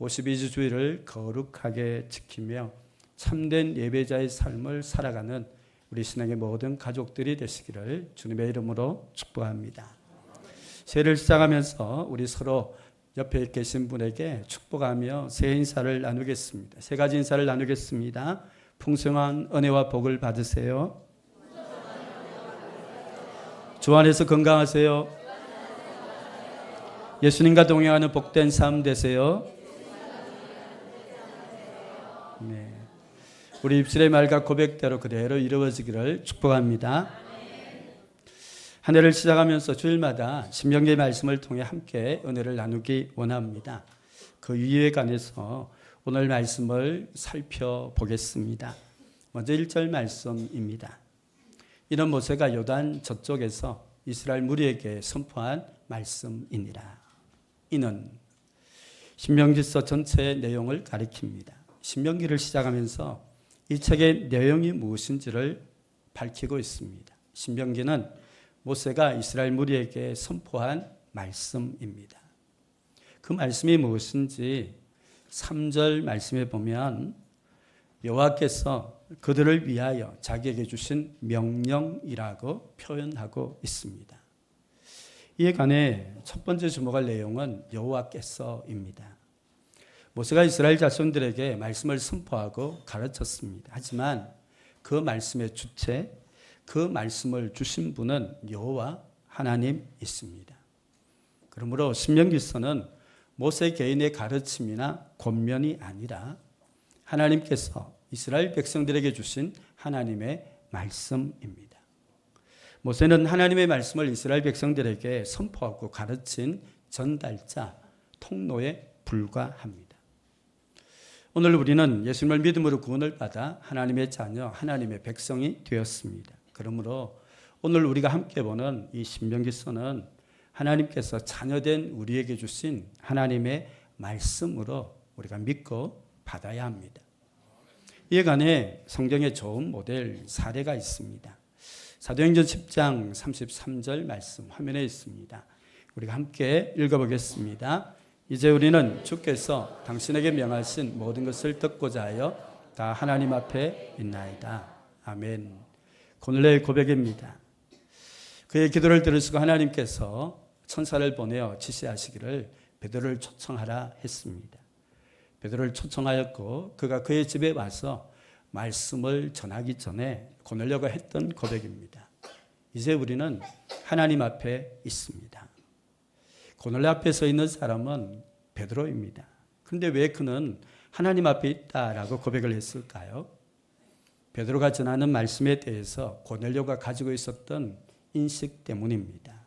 52주 주일을 거룩하게 지키며 참된 예배자의 삶을 살아가는 우리 신앙의 모든 가족들이 되시기를 주님의 이름으로 축복합니다. 새해를 시작하면서 우리 서로 옆에 계신 분에게 축복하며 새해 인사를 나누겠습니다. 세 가지 인사를 나누겠습니다. 풍성한 은혜와 복을 받으세요. 주 안에서 건강하세요. 예수님과 동행하는 복된 삶 되세요. 네. 우리 입술의 말과 고백대로 그대로 이루어지기를 축복합니다. 한 해를 시작하면서 주일마다 신명기의 말씀을 통해 함께 은혜를 나누기 원합니다. 그 이유에 관해서 오늘 말씀을 살펴보겠습니다. 먼저 1절 말씀입니다. 이는 모세가 요단 저쪽에서 이스라엘 무리에게 선포한 말씀이니라. 이는 신명기서 전체의 내용을 가리킵니다. 신명기를 시작하면서 이 책의 내용이 무엇인지를 밝히고 있습니다. 신명기는 모세가 이스라엘 무리에게 선포한 말씀입니다. 그 말씀이 무엇인지 3절 말씀에 보면 여호와께서 그들을 위하여 자기에게 주신 명령이라고 표현하고 있습니다. 이에 관해 첫 번째 주목할 내용은 여호와께서입니다. 모세가 이스라엘 자손들에게 말씀을 선포하고 가르쳤습니다. 하지만 그 말씀의 주체, 그 말씀을 주신 분은 여호와 하나님 있습니다. 그러므로 신명기서는 모세 개인의 가르침이나 권면이 아니라 하나님께서 이스라엘 백성들에게 주신 하나님의 말씀입니다. 모세는 하나님의 말씀을 이스라엘 백성들에게 선포하고 가르친 전달자, 통로에 불과합니다. 오늘 우리는 예수님을 믿음으로 구원을 받아 하나님의 자녀, 하나님의 백성이 되었습니다. 그러므로 오늘 우리가 함께 보는 이 신명기서는 하나님께서 자녀된 우리에게 주신 하나님의 말씀으로 우리가 믿고 받아야 합니다. 이에 관해 성경에 좋은 모델 사례가 있습니다. 사도행전 10장 33절 말씀 화면에 있습니다. 우리가 함께 읽어보겠습니다. 이제 우리는 주께서 당신에게 명하신 모든 것을 듣고자 하여 다 하나님 앞에 있나이다. 아멘. 고넬의 고백입니다. 그의 기도를 들으시고 하나님께서 천사를 보내어 지시하시기를 베드로를 초청하라 했습니다. 베드로를 초청하였고 그가 그의 집에 와서 말씀을 전하기 전에 고넬료가 했던 고백입니다. 이제 우리는 하나님 앞에 있습니다. 고넬료 앞에 서 있는 사람은 베드로입니다. 그런데 왜 그는 하나님 앞에 있다라고 고백을 했을까요? 베드로가 전하는 말씀에 대해서 고넬료가 가지고 있었던 인식 때문입니다.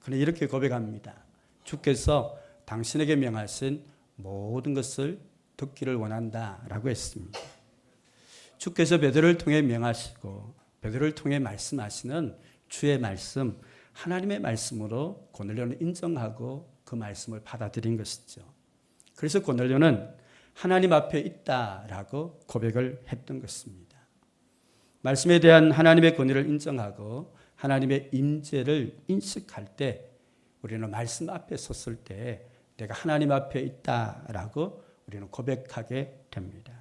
그는 이렇게 고백합니다. 주께서 당신에게 명하신 모든 것을 듣기를 원한다라고 했습니다. 주께서 베드로를 통해 명하시고 베드로를 통해 말씀하시는 주의 말씀, 하나님의 말씀으로 고넬료는 인정하고 그 말씀을 받아들인 것이죠. 그래서 고넬료는 하나님 앞에 있다라고 고백을 했던 것입니다. 말씀에 대한 하나님의 권위를 인정하고 하나님의 임재를 인식할 때 우리는 말씀 앞에 섰을 때 내가 하나님 앞에 있다라고 우리는 고백하게 됩니다.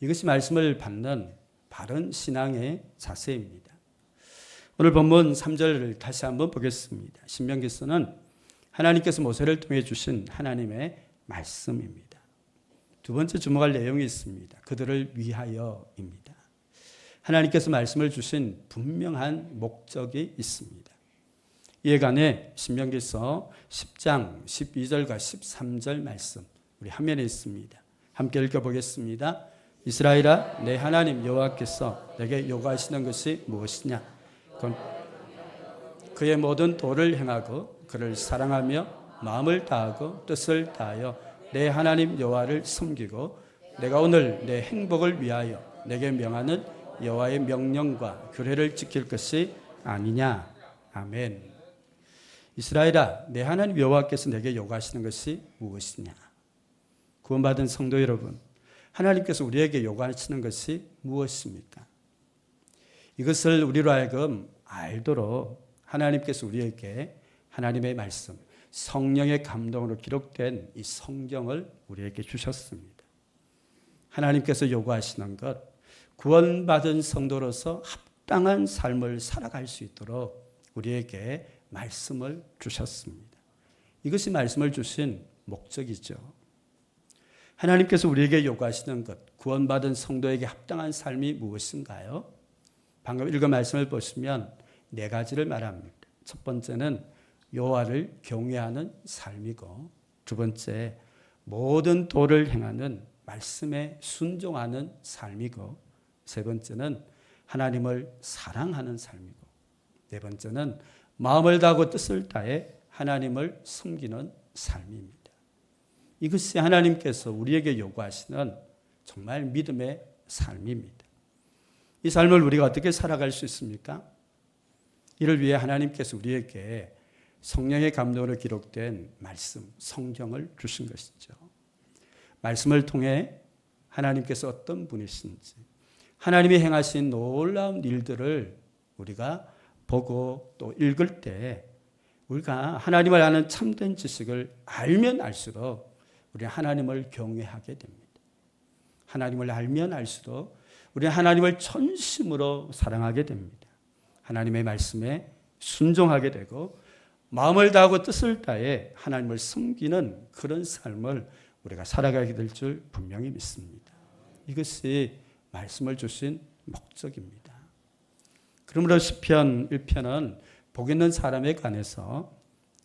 이것이 말씀을 받는 바른 신앙의 자세입니다. 오늘 본문 3절을 다시 한번 보겠습니다. 신명기서는 하나님께서 모세를 통해 주신 하나님의 말씀입니다. 두 번째 주목할 내용이 있습니다. 그들을 위하여입니다. 하나님께서 말씀을 주신 분명한 목적이 있습니다. 이에 관해 신명기서 10장 12절과 13절 말씀 우리 화면에 있습니다. 함께 읽어보겠습니다. 이스라엘아 내 하나님 여호와께서 내게 요구하시는 것이 무엇이냐? 그의 모든 도를 행하고 그를 사랑하며 마음을 다하고 뜻을 다하여 내 하나님 여호와를 섬기고 내가 오늘 내 행복을 위하여 내게 명하는 여호와의 명령과 규례를 지킬 것이 아니냐? 아멘. 이스라엘아, 내 하나님 여호와께서 내게 요구하시는 것이 무엇이냐? 구원받은 성도 여러분, 하나님께서 우리에게 요구하시는 것이 무엇입니까? 이것을 우리로 하여금 알도록 하나님께서 우리에게 하나님의 말씀, 성령의 감동으로 기록된 이 성경을 우리에게 주셨습니다. 하나님께서 요구하시는 것, 구원받은 성도로서 합당한 삶을 살아갈 수 있도록 우리에게 말씀을 주셨습니다. 이것이 말씀을 주신 목적이죠. 하나님께서 우리에게 요구하시는 것, 구원받은 성도에게 합당한 삶이 무엇인가요? 방금 읽은 말씀을 보시면 네 가지를 말합니다. 첫 번째는 여호와를 경외하는 삶이고 두 번째 모든 도를 행하는 말씀에 순종하는 삶이고 세 번째는 하나님을 사랑하는 삶이고 네 번째는 마음을 다하고 뜻을 다해 하나님을 섬기는 삶입니다. 이것이 하나님께서 우리에게 요구하시는 정말 믿음의 삶입니다. 이 삶을 우리가 어떻게 살아갈 수 있습니까? 이를 위해 하나님께서 우리에게 성령의 감동으로 기록된 말씀, 성경을 주신 것이죠. 말씀을 통해 하나님께서 어떤 분이신지, 하나님이 행하신 놀라운 일들을 우리가 보고 또 읽을 때 우리가 하나님을 아는 참된 지식을 알면 알수록 우리 하나님을 경외하게 됩니다. 하나님을 알면 알수록 우리 하나님을 전심으로 사랑하게 됩니다. 하나님의 말씀에 순종하게 되고 마음을 다하고 뜻을 다해 하나님을 섬기는 그런 삶을 우리가 살아가게 될 줄 분명히 믿습니다. 이것이 말씀을 주신 목적입니다. 그러므로 시편 1편은 복 있는 사람에 관해서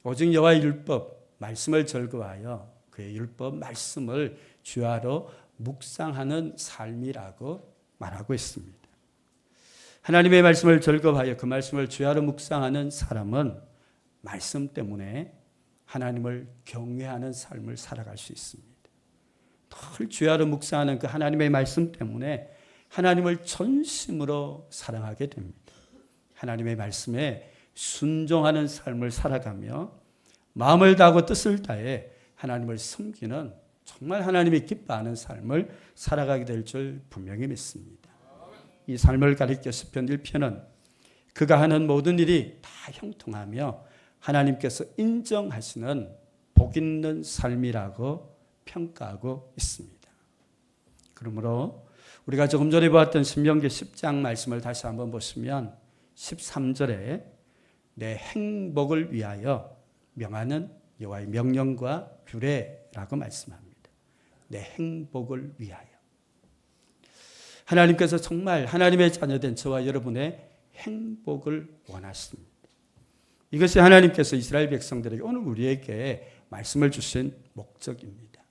오직 여호와의 율법 말씀을 절거하여 그의 율법 말씀을 주하로 묵상하는 삶이라고 말하고 있습니다. 하나님의 말씀을 절거하여 그 말씀을 주하로 묵상하는 사람은 말씀 때문에 하나님을 경외하는 삶을 살아갈 수 있습니다. 늘 주야로 묵상하는 그 하나님의 말씀 때문에 하나님을 전심으로 사랑하게 됩니다. 하나님의 말씀에 순종하는 삶을 살아가며 마음을 다하고 뜻을 다해 하나님을 섬기는 정말 하나님이 기뻐하는 삶을 살아가게 될 줄 분명히 믿습니다. 이 삶을 가리켜 시편 1편은 그가 하는 모든 일이 다 형통하며 하나님께서 인정하시는 복 있는 삶이라고 평가하고 있습니다. 그러므로 우리가 조금 전에 보았던 신명기 10장 말씀을 다시 한번 보시면 13절에 내 행복을 위하여 명하는 여호와의 명령과 규례라고 말씀합니다. 내 행복을 위하여. 하나님께서 정말 하나님의 자녀된 저와 여러분의 행복을 원하십니다. 이것이 하나님께서 이스라엘 백성들에게 오늘 우리에게 말씀을 주신 목적입니다.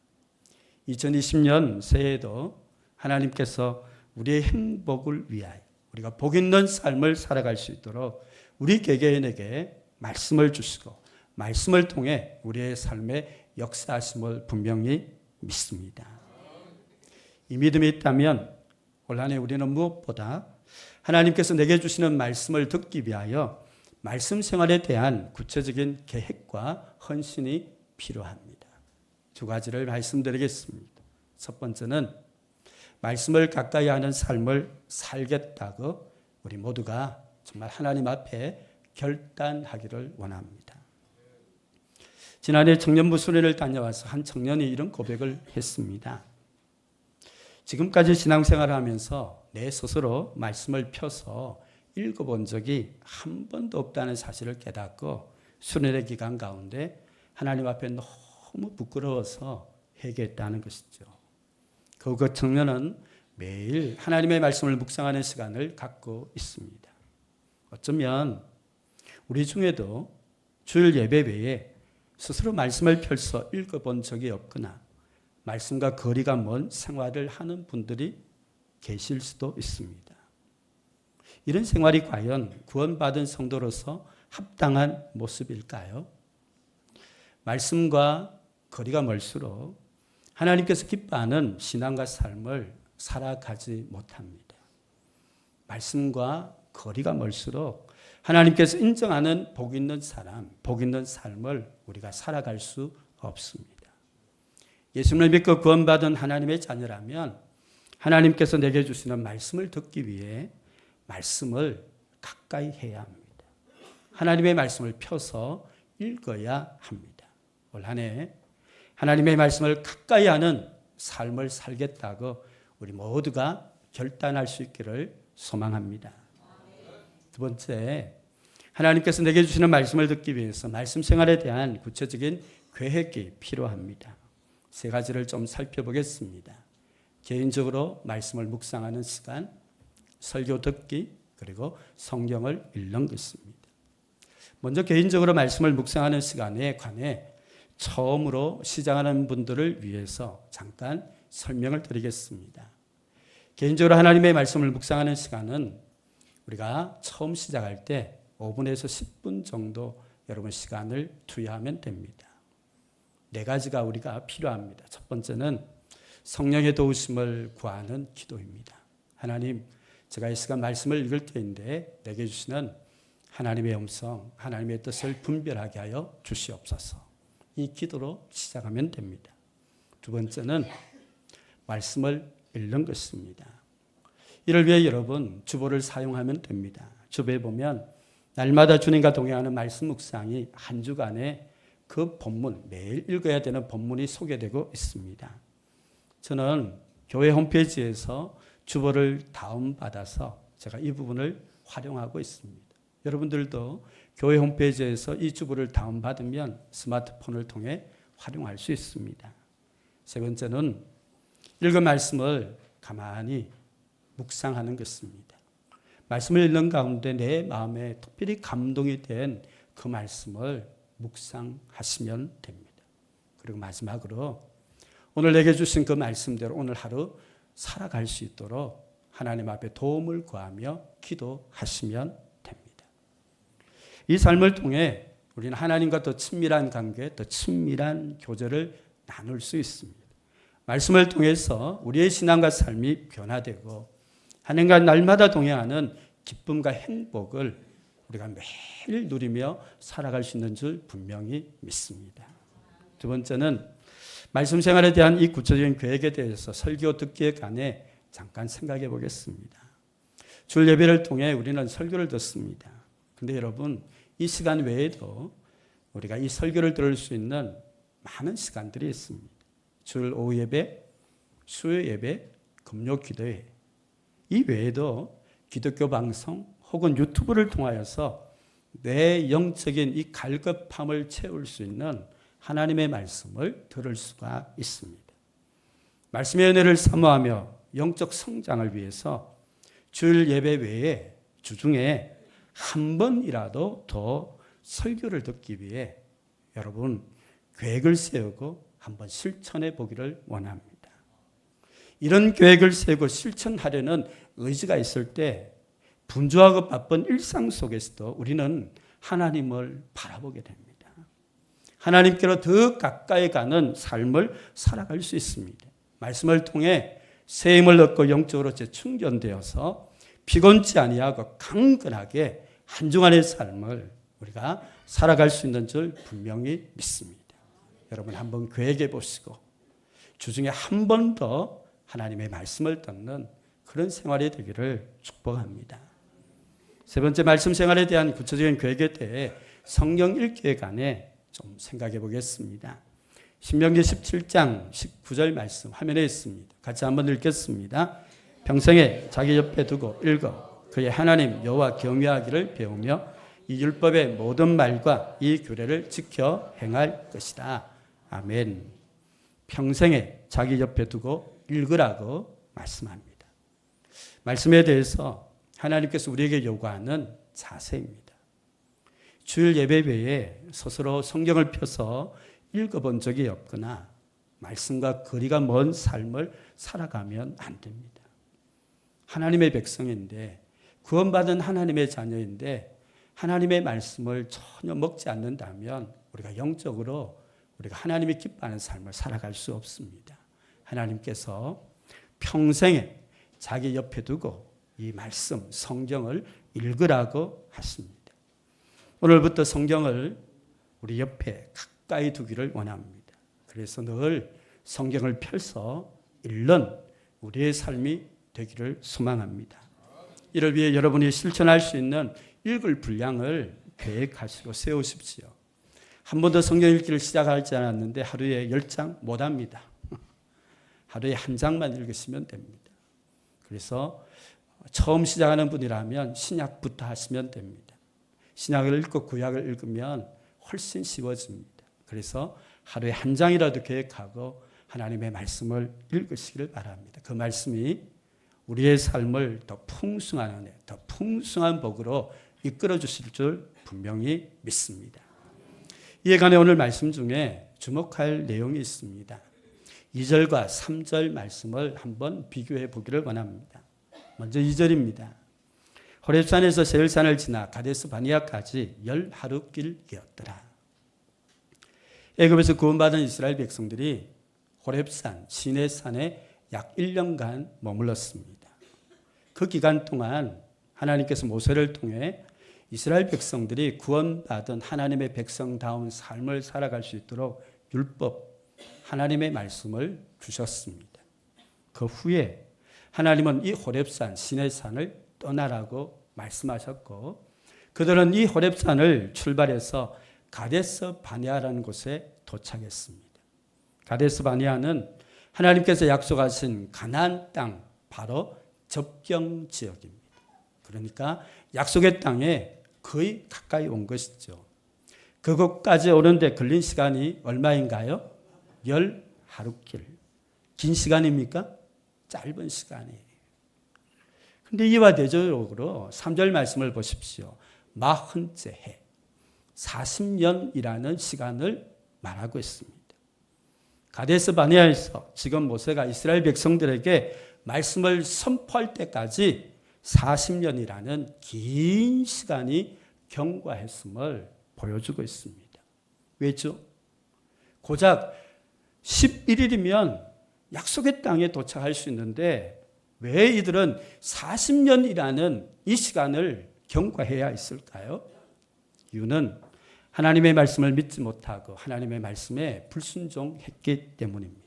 2020년 새해에도 하나님께서 우리의 행복을 위하여 우리가 복 있는 삶을 살아갈 수 있도록 우리 개개인에게 말씀을 주시고 말씀을 통해 우리의 삶에 역사하심을 분명히 믿습니다. 이 믿음이 있다면 올 한해 우리는 무엇보다 하나님께서 내게 주시는 말씀을 듣기 위하여 말씀 생활에 대한 구체적인 계획과 헌신이 필요합니다. 두 가지를 말씀드리겠습니다. 첫 번째는 말씀을 가까이 하는 삶을 살겠다고 우리 모두가 정말 하나님 앞에 결단하기를 원합니다. 지난해 청년부 수련을 다녀와서 한 청년이 이런 고백을 했습니다. 지금까지 신앙생활을 하면서 내 스스로 말씀을 펴서 읽어본 적이 한 번도 없다는 사실을 깨닫고 수련의 기간 가운데 하나님 앞에 너무 부끄러워서 회개했다는 것이죠. 그, 그 청년은 매일 하나님의 말씀을 묵상하는 시간을 갖고 있습니다. 어쩌면 우리 중에도 주일 예배 외에 스스로 말씀을 펼쳐 읽어본 적이 없거나 말씀과 거리가 먼 생활을 하는 분들이 계실 수도 있습니다. 이런 생활이 과연 구원받은 성도로서 합당한 모습일까요? 말씀과 거리가 멀수록 하나님께서 기뻐하는 신앙과 삶을 살아가지 못합니다. 말씀과 거리가 멀수록 하나님께서 인정하는 복 있는 사람, 복 있는 삶을 우리가 살아갈 수 없습니다. 예수님을 믿고 구원받은 하나님의 자녀라면 하나님께서 내게 주시는 말씀을 듣기 위해 말씀을 가까이 해야 합니다. 하나님의 말씀을 펴서 읽어야 합니다. 올 한 해 하나님의 말씀을 가까이 하는 삶을 살겠다고 우리 모두가 결단할 수 있기를 소망합니다. 두 번째, 하나님께서 내게 주시는 말씀을 듣기 위해서 말씀 생활에 대한 구체적인 계획이 필요합니다. 세 가지를 좀 살펴보겠습니다. 개인적으로 말씀을 묵상하는 시간, 설교 듣기, 그리고 성경을 읽는 것입니다. 먼저 개인적으로 말씀을 묵상하는 시간에 관해 처음으로 시작하는 분들을 위해서 잠깐 설명을 드리겠습니다. 개인적으로 하나님의 말씀을 묵상하는 시간은 우리가 처음 시작할 때 5분에서 10분 정도 여러분 시간을 투여하면 됩니다. 네 가지가 우리가 필요합니다. 첫 번째는 성령의 도우심을 구하는 기도입니다. 하나님, 제가 이 시간 말씀을 읽을 때인데 내게 주시는 하나님의 음성, 하나님의 뜻을 분별하게 하여 주시옵소서. 이 기도로 시작하면 됩니다. 두 번째는 말씀을 읽는 것입니다. 이를 위해 여러분 주보를 사용하면 됩니다. 주보에 보면 날마다 주님과 동행하는 말씀 묵상이 한 주간에 그 본문 매일 읽어야 되는 본문이 소개되고 있습니다. 저는 교회 홈페이지에서 주보를 다운받아서 제가 이 부분을 활용하고 있습니다. 여러분들도 교회 홈페이지에서 이 주보를 다운받으면 스마트폰을 통해 활용할 수 있습니다. 세 번째는 읽은 말씀을 가만히 묵상하는 것입니다. 말씀을 읽는 가운데 내 마음에 특별히 감동이 된 그 말씀을 묵상하시면 됩니다. 그리고 마지막으로 오늘 내게 주신 그 말씀대로 오늘 하루 살아갈 수 있도록 하나님 앞에 도움을 구하며 기도하시면 됩니다. 이 삶을 통해 우리는 하나님과 더 친밀한 관계, 더 친밀한 교제를 나눌 수 있습니다. 말씀을 통해서 우리의 신앙과 삶이 변화되고 하나님과 날마다 동행하는 기쁨과 행복을 우리가 매일 누리며 살아갈 수 있는 줄 분명히 믿습니다. 두 번째는 말씀 생활에 대한 이 구체적인 계획에 대해서 설교 듣기에 관해 잠깐 생각해 보겠습니다. 줄 예배를 통해 우리는 설교를 듣습니다. 근데 여러분, 이 시간 외에도 우리가 이 설교를 들을 수 있는 많은 시간들이 있습니다. 줄 오후 예배, 수요 예배, 금요 기도회, 이 외에도 기독교 방송 혹은 유튜브를 통하여서 내 영적인 이 갈급함을 채울 수 있는 하나님의 말씀을 들을 수가 있습니다. 말씀의 은혜를 사모하며 영적 성장을 위해서 주일 예배 외에 주중에 한 번이라도 더 설교를 듣기 위해 여러분 계획을 세우고 한번 실천해 보기를 원합니다. 이런 계획을 세우고 실천하려는 의지가 있을 때 분주하고 바쁜 일상 속에서도 우리는 하나님을 바라보게 됩니다. 하나님께로 더 가까이 가는 삶을 살아갈 수 있습니다. 말씀을 통해 새 힘을 얻고 영적으로 재충전되어서 피곤치 아니하고 강건하게 한 주간의 삶을 우리가 살아갈 수 있는 줄 분명히 믿습니다. 여러분 한번 계획해 보시고 주중에 한 번 더 하나님의 말씀을 듣는 그런 생활이 되기를 축복합니다. 세 번째 말씀 생활에 대한 구체적인 계획에 대해 성경 읽기에 관해 좀 생각해 보겠습니다. 신명기 17장 19절 말씀 화면에 있습니다. 같이 한번 읽겠습니다. 평생에 자기 옆에 두고 읽어 그의 하나님 여호와 경외하기를 배우며 이 율법의 모든 말과 이 규례를 지켜 행할 것이다. 아멘. 평생에 자기 옆에 두고 읽으라고 말씀합니다. 말씀에 대해서 하나님께서 우리에게 요구하는 자세입니다. 주일 예배 외에 스스로 성경을 펴서 읽어본 적이 없거나 말씀과 거리가 먼 삶을 살아가면 안 됩니다. 하나님의 백성인데 구원받은 하나님의 자녀인데 하나님의 말씀을 전혀 먹지 않는다면 우리가 영적으로 우리가 하나님이 기뻐하는 삶을 살아갈 수 없습니다. 하나님께서 평생에 자기 옆에 두고 이 말씀, 성경을 읽으라고 하십니다. 오늘부터 성경을 우리 옆에 가까이 두기를 원합니다. 그래서 늘 성경을 펼서 읽는 우리의 삶이 되기를 소망합니다. 이를 위해 여러분이 실천할 수 있는 읽을 분량을 계획하시고 세우십시오. 한 번도 성경 읽기를 시작하지 않았는데 하루에 열장 못 합니다. 하루에 한 장만 읽으시면 됩니다. 그래서 처음 시작하는 분이라면 신약부터 하시면 됩니다. 신약을 읽고 구약을 읽으면 훨씬 쉬워집니다. 그래서 하루에 한 장이라도 계획하고 하나님의 말씀을 읽으시기를 바랍니다. 그 말씀이 우리의 삶을 더 풍성한 은혜, 더 풍성한 복으로 이끌어 주실 줄 분명히 믿습니다. 이에 관해 오늘 말씀 중에 주목할 내용이 있습니다. 2절과 3절 말씀을 한번 비교해 보기를 원합니다. 먼저 2절입니다. 호렙산에서 세일산을 지나 가데스 바니아까지 열 하루 길이었더라. 애굽에서 구원받은 이스라엘 백성들이 호렙산, 시내산에 약 1년간 머물렀습니다. 그 기간 동안 하나님께서 모세를 통해 이스라엘 백성들이 구원받은 하나님의 백성다운 삶을 살아갈 수 있도록 율법, 하나님의 말씀을 주셨습니다. 그 후에 하나님은 이 호렙산, 시내산을 떠나라고 말씀하셨고 그들은 이 호렙산을 출발해서 가데스 바니아라는 곳에 도착했습니다. 가데스 바니아는 하나님께서 약속하신 가나안 땅 바로 접경 지역입니다. 그러니까 약속의 땅에 거의 가까이 온 것이죠. 그곳까지 오는데 걸린 시간이 얼마인가요? 열 하루길. 긴 시간입니까? 짧은 시간이에요. 근데 이와 대조적으로 3절 말씀을 보십시오. 마흔째 해. 40년이라는 시간을 말하고 있습니다. 가데스 바네아에서 지금 모세가 이스라엘 백성들에게 말씀을 선포할 때까지 40년이라는 긴 시간이 경과했음을 보여주고 있습니다. 왜죠? 고작 11일이면 약속의 땅에 도착할 수 있는데 왜 이들은 40년이라는 이 시간을 경과해야 있을까요? 이유는 하나님의 말씀을 믿지 못하고 하나님의 말씀에 불순종했기 때문입니다.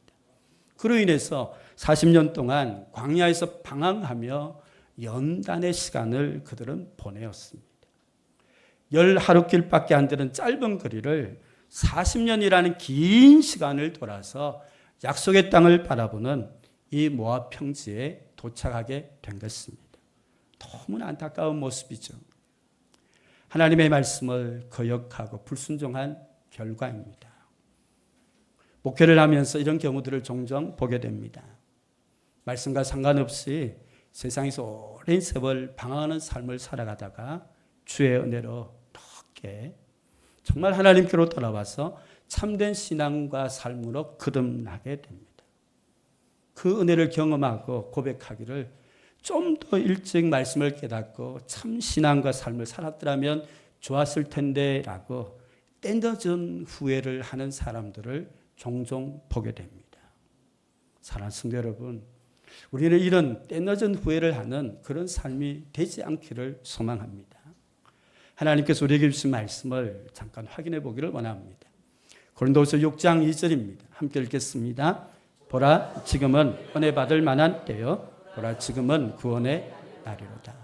그로 인해서 40년 동안 광야에서 방황하며 연단의 시간을 그들은 보내었습니다. 열 하루길밖에 안 되는 짧은 거리를 40년이라는 긴 시간을 돌아서 약속의 땅을 바라보는 이 모압 평지에 도착하게 된 것입니다. 너무나 안타까운 모습이죠. 하나님의 말씀을 거역하고 불순종한 결과입니다. 목회를 하면서 이런 경우들을 종종 보게 됩니다. 말씀과 상관없이 세상에서 오랜 세월 방황하는 삶을 살아가다가 주의 은혜로 넓게 정말 하나님께로 돌아와서 참된 신앙과 삶으로 거듭나게 됩니다. 그 은혜를 경험하고 고백하기를 좀 더 일찍 말씀을 깨닫고 참 신앙과 삶을 살았더라면 좋았을 텐데 라고 땡겨진 후회를 하는 사람들을 종종 보게 됩니다. 사랑하는 성도 여러분, 우리는 이런 때늦은 후회를 하는 그런 삶이 되지 않기를 소망합니다. 하나님께서 우리에게 주신 말씀을 잠깐 확인해 보기를 원합니다. 고린도서 6장 2절입니다. 함께 읽겠습니다. 보라 지금은 은혜 받을 만한 때요. 보라 지금은 구원의 날이로다.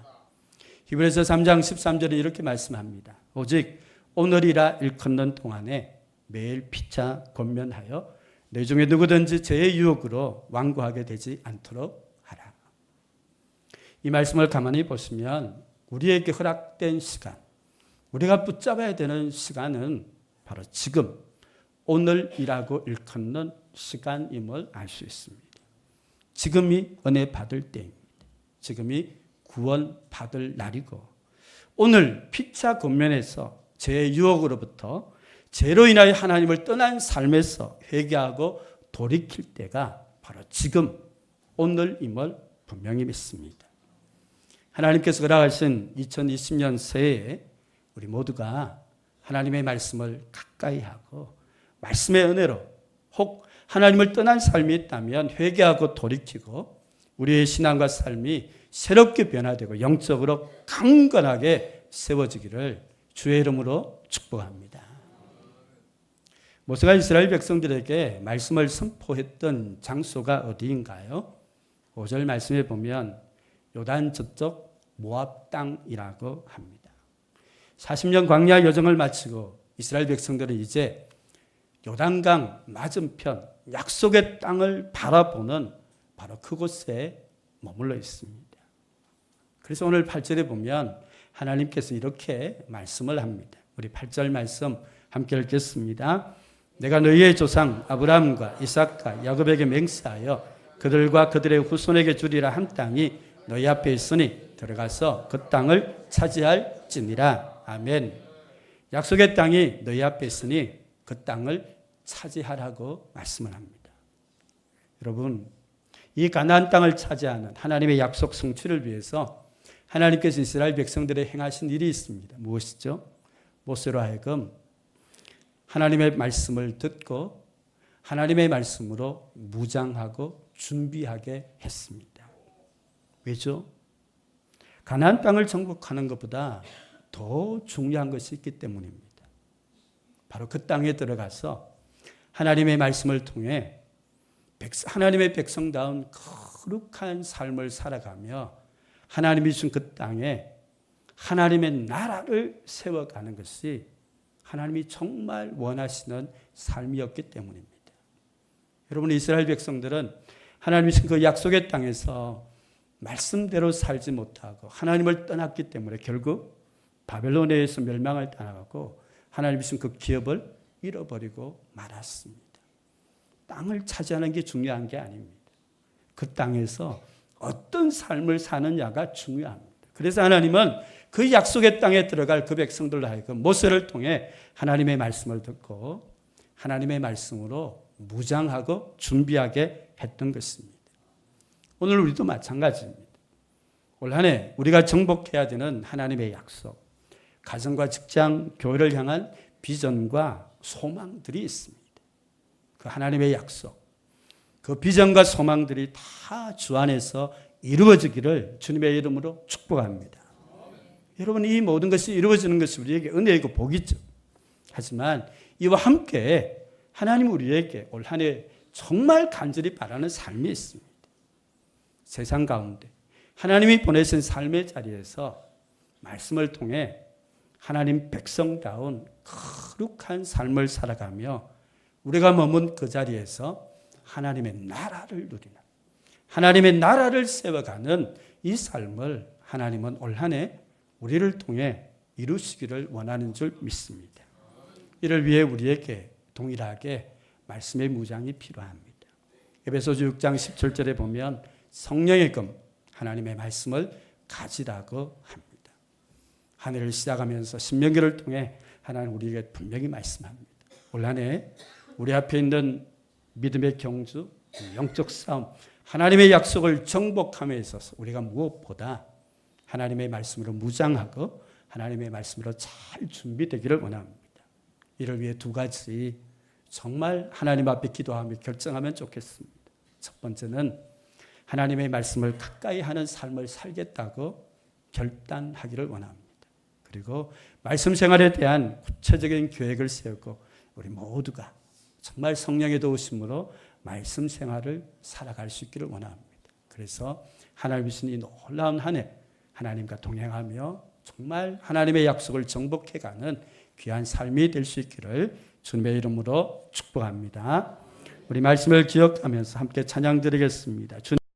히브리서 3장 13절에 이렇게 말씀합니다. 오직 오늘이라 일컫는 동안에 매일 피차 권면하여 내 중에 누구든지 죄의 유혹으로 완고하게 되지 않도록 하라. 이 말씀을 가만히 보시면 우리에게 허락된 시간, 우리가 붙잡아야 되는 시간은 바로 지금, 오늘이라고 일컫는 시간임을 알 수 있습니다. 지금이 은혜 받을 때입니다. 지금이 구원 받을 날이고, 오늘 피차 권면에서 제 유혹으로부터 죄로 인하여 하나님을 떠난 삶에서 회개하고 돌이킬 때가 바로 지금 오늘임을 분명히 믿습니다. 하나님께서 허락하신 2020년 새해에 우리 모두가 하나님의 말씀을 가까이 하고 말씀의 은혜로 혹 하나님을 떠난 삶이 있다면 회개하고 돌이키고 우리의 신앙과 삶이 새롭게 변화되고 영적으로 강건하게 세워지기를 주의 이름으로 축복합니다. 모세가 이스라엘 백성들에게 말씀을 선포했던 장소가 어디인가요? 5절 말씀에 보면 요단 저쪽 모압 땅이라고 합니다. 40년 광야 여정을 마치고 이스라엘 백성들은 이제 요단강 맞은편 약속의 땅을 바라보는 바로 그곳에 머물러 있습니다. 그래서 오늘 8절에 보면 하나님께서 이렇게 말씀을 합니다. 우리 8절 말씀 함께 읽겠습니다. 내가 너희의 조상 아브라함과 이삭과 야곱에게 맹세하여 그들과 그들의 후손에게 주리라 한 땅이 너희 앞에 있으니 들어가서 그 땅을 차지할지니라. 아멘. 약속의 땅이 너희 앞에 있으니 그 땅을 차지하라고 말씀을 합니다. 여러분, 이 가나안 땅을 차지하는 하나님의 약속 성취를 위해서 하나님께서 이스라엘 백성들의 행하신 일이 있습니다. 무엇이죠? 모세로 하여금 하나님의 말씀을 듣고 하나님의 말씀으로 무장하고 준비하게 했습니다. 왜죠? 가나안 땅을 정복하는 것보다 더 중요한 것이 있기 때문입니다. 바로 그 땅에 들어가서 하나님의 말씀을 통해 하나님의 백성다운 거룩한 삶을 살아가며 하나님이 주신 그 땅에 하나님의 나라를 세워가는 것이 하나님이 정말 원하시는 삶이었기 때문입니다. 여러분 이스라엘 백성들은 하나님이 그 약속의 땅에서 말씀대로 살지 못하고 하나님을 떠났기 때문에 결국 바벨론에서 멸망을 당하고 하나님이 주신 그 기업을 잃어버리고 말았습니다. 땅을 차지하는 게 중요한 게 아닙니다. 그 땅에서 어떤 삶을 사느냐가 중요합니다. 그래서 하나님은 그 약속의 땅에 들어갈 그 백성들로 하여금 모세를 통해 하나님의 말씀을 듣고 하나님의 말씀으로 무장하고 준비하게 했던 것입니다. 오늘 우리도 마찬가지입니다. 올 한해 우리가 정복해야 되는 하나님의 약속, 가정과 직장, 교회를 향한 비전과 소망들이 있습니다. 그 하나님의 약속, 그 비전과 소망들이 다 주 안에서 이루어지기를 주님의 이름으로 축복합니다. 여러분, 이 모든 것이 이루어지는 것이 우리에게 은혜이고 복이죠. 하지만 이와 함께 하나님 우리에게 올 한 해 정말 간절히 바라는 삶이 있습니다. 세상 가운데 하나님이 보내신 삶의 자리에서 말씀을 통해 하나님 백성다운 거룩한 삶을 살아가며 우리가 머문 그 자리에서 하나님의 나라를 누리는 하나님의 나라를 세워가는 이 삶을 하나님은 올 한 해 우리를 통해 이루시기를 원하는 줄 믿습니다. 이를 위해 우리에게 동일하게 말씀의 무장이 필요합니다. 에베소서 6장 17절에 보면 성령의 금 하나님의 말씀을 가지라고 합니다. 한 해를 시작하면서 신명기를 통해 하나님 우리에게 분명히 말씀합니다. 올 한 해 우리 앞에 있는 믿음의 경주, 영적 싸움, 하나님의 약속을 정복함에 있어서 우리가 무엇보다 하나님의 말씀으로 무장하고 하나님의 말씀으로 잘 준비되기를 원합니다. 이를 위해 두 가지 정말 하나님 앞에 기도하며 결정하면 좋겠습니다. 첫 번째는 하나님의 말씀을 가까이 하는 삶을 살겠다고 결단하기를 원합니다. 그리고 말씀 생활에 대한 구체적인 계획을 세우고 우리 모두가 정말 성령의 도우심으로 말씀 생활을 살아갈 수 있기를 원합니다. 그래서 하나님이 주신 이 놀라운 한 해 하나님과 동행하며 정말 하나님의 약속을 정복해가는 귀한 삶이 될 수 있기를 주님의 이름으로 축복합니다. 우리 말씀을 기억하면서 함께 찬양 드리겠습니다.